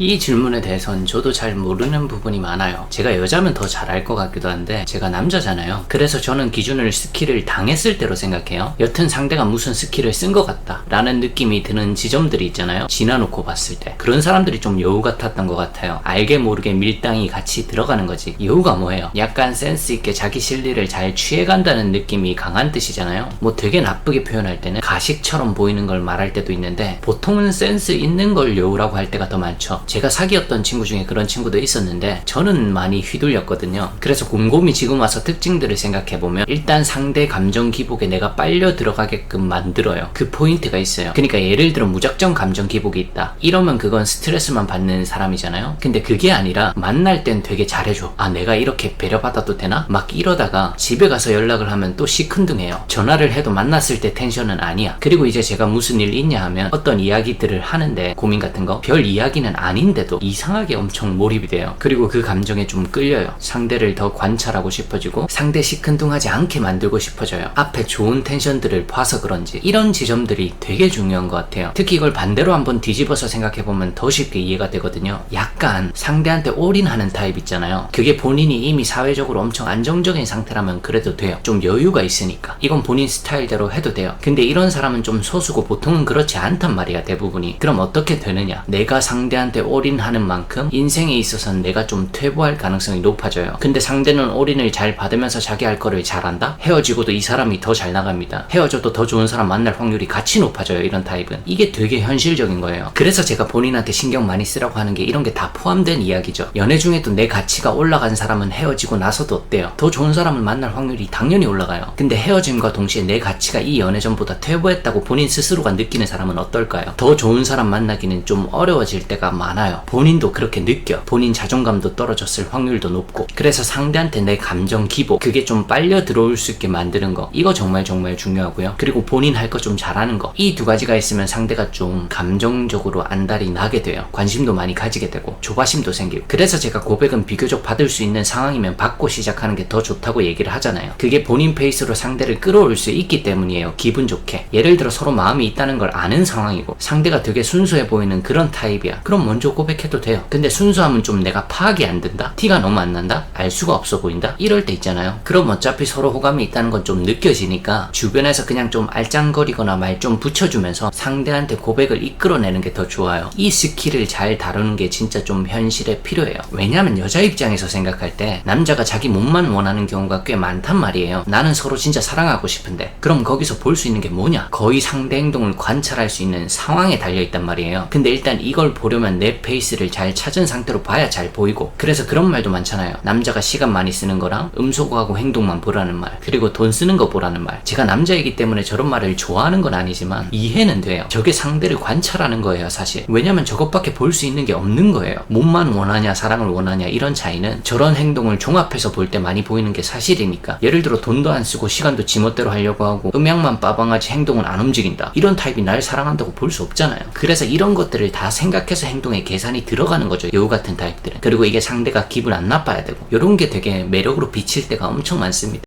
이 질문에 대해선 저도 잘 모르는 부분이 많아요. 제가 여자면 더 잘 알 것 같기도 한데 제가 남자잖아요. 그래서 저는 기준을 스킬을 당했을 때로 생각해요. 여튼 상대가 무슨 스킬을 쓴 것 같다 라는 느낌이 드는 지점들이 있잖아요. 지나놓고 봤을 때 그런 사람들이 좀 여우 같았던 것 같아요. 알게 모르게 밀당이 같이 들어가는 거지. 여우가 뭐예요? 약간 센스 있게 자기 실리를 잘 취해간다는 느낌이 강한 뜻이잖아요. 뭐 되게 나쁘게 표현할 때는 가식처럼 보이는 걸 말할 때도 있는데 보통은 센스 있는 걸 여우라고 할 때가 더 많죠. 제가 사귀었던 친구 중에 그런 친구도 있었는데 저는 많이 휘둘렸거든요. 그래서 곰곰이 지금 와서 특징들을 생각해보면 일단 상대 감정 기복에 내가 빨려 들어가게끔 만들어요. 그 포인트가 있어요. 그러니까 예를 들어 무작정 감정 기복이 있다. 이러면 그건 스트레스만 받는 사람이잖아요. 근데 그게 아니라 만날 땐 되게 잘해줘. 아 내가 이렇게 배려받아도 되나? 막 이러다가 집에 가서 연락을 하면 또 시큰둥해요. 전화를 해도 만났을 때 텐션은 아니야. 그리고 이제 제가 무슨 일 있냐 하면 어떤 이야기들을 하는데 고민 같은 거 별 이야기는 아 닌데도 이상하게 엄청 몰입이 돼요. 그리고 그 감정에 좀 끌려요. 상대를 더 관찰하고 싶어지고 상대 시큰둥하지 않게 만들고 싶어져요. 앞에 좋은 텐션들을 봐서 그런지 이런 지점들이 되게 중요한 것 같아요. 특히 이걸 반대로 한번 뒤집어서 생각해보면 더 쉽게 이해가 되거든요. 약간 상대한테 올인하는 타입 있잖아요. 그게 본인이 이미 사회적으로 엄청 안정적인 상태라면 그래도 돼요. 좀 여유가 있으니까. 이건 본인 스타일대로 해도 돼요. 근데 이런 사람은 좀 소수고 보통은 그렇지 않단 말이야, 대부분이. 그럼 어떻게 되느냐? 내가 상대한테 올인하는 만큼 인생에 있어서는 내가 좀 퇴보할 가능성이 높아져요. 근데 상대는 올인을 잘 받으면서 자기 할 거를 잘한다? 헤어지고도 이 사람이 더 잘 나갑니다. 헤어져도 더 좋은 사람 만날 확률이 같이 높아져요, 이런 타입은. 이게 되게 현실적인 거예요. 그래서 제가 본인한테 신경 많이 쓰라고 하는 게 이런 게 다 포함된 이야기죠. 연애 중에도 내 가치가 올라간 사람은 헤어지고 나서도 어때요? 더 좋은 사람을 만날 확률이 당연히 올라가요. 근데 헤어짐과 동시에 내 가치가 이 연애 전보다 퇴보했다고 본인 스스로가 느끼는 사람은 어떨까요? 더 좋은 사람 만나기는 좀 어려워질 때가 많아 요. 본인도 그렇게 느껴. 본인 자존감도 떨어졌을 확률도 높고. 그래서 상대한테 내 감정 기복, 그게 좀 빨려 들어올 수 있게 만드는 거. 이거 정말 정말 중요하고요. 그리고 본인 할 거 좀 잘하는 거. 이 두 가지가 있으면 상대가 좀 감정적으로 안달이 나게 돼요. 관심도 많이 가지게 되고, 조바심도 생기고. 그래서 제가 고백은 비교적 받을 수 있는 상황이면 받고 시작하는 게 더 좋다고 얘기를 하잖아요. 그게 본인 페이스로 상대를 끌어올 수 있기 때문이에요. 기분 좋게. 예를 들어 서로 마음이 있다는 걸 아는 상황이고, 상대가 되게 순수해 보이는 그런 타입이야. 그럼 먼저 고백해도 돼요. 근데 순수함은 좀 내가 파악이 안 된다? 티가 너무 안 난다? 알 수가 없어 보인다? 이럴 때 있잖아요. 그럼 어차피 서로 호감이 있다는 건 좀 느껴지니까 주변에서 그냥 좀 알짱거리거나 말 좀 붙여주면서 상대한테 고백을 이끌어내는 게 더 좋아요. 이 스킬을 잘 다루는 게 진짜 좀 현실에 필요해요. 왜냐면 여자 입장에서 생각할 때 남자가 자기 몸만 원하는 경우가 꽤 많단 말이에요. 나는 서로 진짜 사랑하고 싶은데 그럼 거기서 볼 수 있는 게 뭐냐? 거의 상대 행동을 관찰할 수 있는 상황에 달려 있단 말이에요. 근데 일단 이걸 보려면 내 페이스를 잘 찾은 상태로 봐야 잘 보이고 그래서 그런 말도 많잖아요. 남자가 시간 많이 쓰는 거랑 음소거하고 행동만 보라는 말 그리고 돈 쓰는 거 보라는 말 제가 남자이기 때문에 저런 말을 좋아하는 건 아니지만 이해는 돼요. 저게 상대를 관찰하는 거예요 사실. 왜냐면 저것밖에 볼 수 있는 게 없는 거예요. 몸만 원하냐 사랑을 원하냐 이런 차이는 저런 행동을 종합해서 볼 때 많이 보이는 게 사실이니까 예를 들어 돈도 안 쓰고 시간도 지멋대로 하려고 하고 음양만 빠방하지 행동은 안 움직인다 이런 타입이 날 사랑한다고 볼 수 없잖아요. 그래서 이런 것들을 다 생각해서 행동 에 계산이 들어가는 거죠. 여우 같은 타입들은. 그리고 이게 상대가 기분 안 나빠야 되고 이런 게 되게 매력으로 비칠 때가 엄청 많습니다.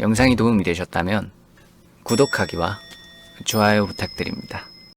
영상이 도움이 되셨다면 구독하기와 좋아요 부탁드립니다.